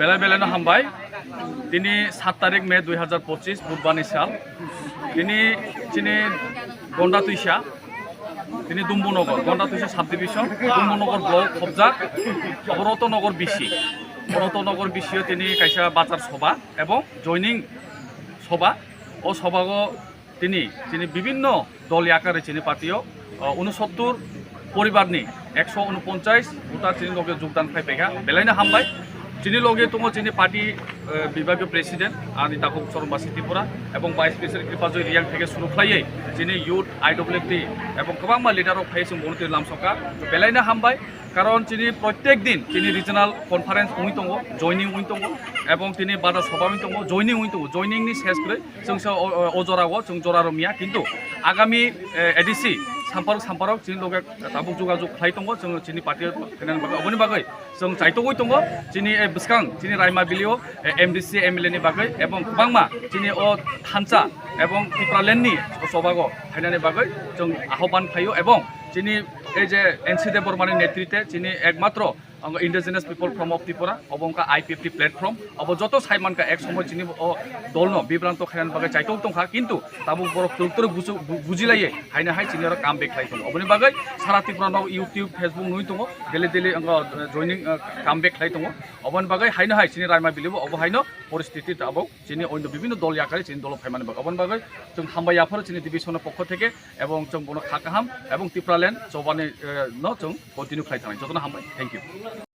বেলা বেলানো হামবাই। তিনি সাত তারিখ মে দুই হাজার পঁচিশ বুধবারনি সাল তিনি তিনি গন্ডা তুইসা তিনি Dumburnagar, Ganda Twisa sub division, Dumburnagar block খবজাক Bharatnagar VC. Bharatnagar বিসিও তিনি কাইসা বাজার সভা এবং জয়নিং সভা ও সভাগ তিনি তিনি বিভিন্ন দলীয় আকারে চিনি পার্টিও উনসত্তর পরিবারনি একশো উনপঞ্চাশ ভোটার লগে যোগদান খাইপাইগা বেলাইनो হামবাय যিনি লগে তঙ যিনি পার্টি বিভাগীয় প্রেসিডেন্ট আমি তাকে চরমবাসী ত্রিপুরা, এবং ভাইস প্রেসিডেন্ট কৃপাজয় রিয়াং থেকে শুরু খাইয়ে যিনি ইউথ আইডব্লিউপি এবং গোবাং লিডারক খাই जों बनते लामसका बेलायनो हामबाय কারণ তিনি প্রত্যেক দিন তিনি রিজনাল কনফারেন্স উই দো জয়নিং উই দো এবং তিনি বাদা সভা উই দো জয়নিং উই দো জয়নিংনি শেষ করে जों অজরাও जों জরা রমিয়া কিন্তু আগামী এডিসি सामपारक सामपारक जोंनि लगे ताबुक जगाजग खालाय दङ जोङो जोंनि पार्टी फैनायनि बागै अबनि बागै जों चाइतगै दङ जोंनि बिसकां जोंनि रायमा बिलियाव एमडिसि एमएलए नि बागै এবং गोबांमा जोंनि अ थानसा এবং टिप्रालेण्डनि सभाग फैनायनि बागै जों आह्वान फायो এবং যিনি এই যে এন সি দেব বর্মানি নেতৃত্বে যিনি একমাত্র ᱚᱝᱠᱟ indigenous people from of Tripura ᱚᱵᱚᱝᱠᱟ IPFT platform of যত সাইমানকা এক সময় চিনি দলন বিভ্রান্ত খান বাগে চাইতৌ তংখা কিন্তু তাবু বড় তুলতর বুঝিলাইয়ে হাইনা হাই চিনি কাম বেক খাই তং অবনি বাগে সারা ত্রিপুরা নব ইউটিউব ফেসবুক নুই তং ডেলি ডেলি অঙ্গ জয়নিং কাম বেক খাই তং অবন বাগে হাইনা হাই চিনি রাইমা বিলিব, অব হাইন পরিস্থিতি তাবো চিনি অন্য বিভিন্ন দল ইয়াকারে চিনি দল ফাইমান বাগে। অবন বাগে চং হাম্বা ইয়াফর চিনি ডিভিশনের পক্ষ থেকে এবং চং বন খাকাহাম এবং ত্রিপুরা ল্যান্ড চৌবানি ন চং কন্টিনিউ খাই থাকাই যতন হামবাই থ্যাংক ইউ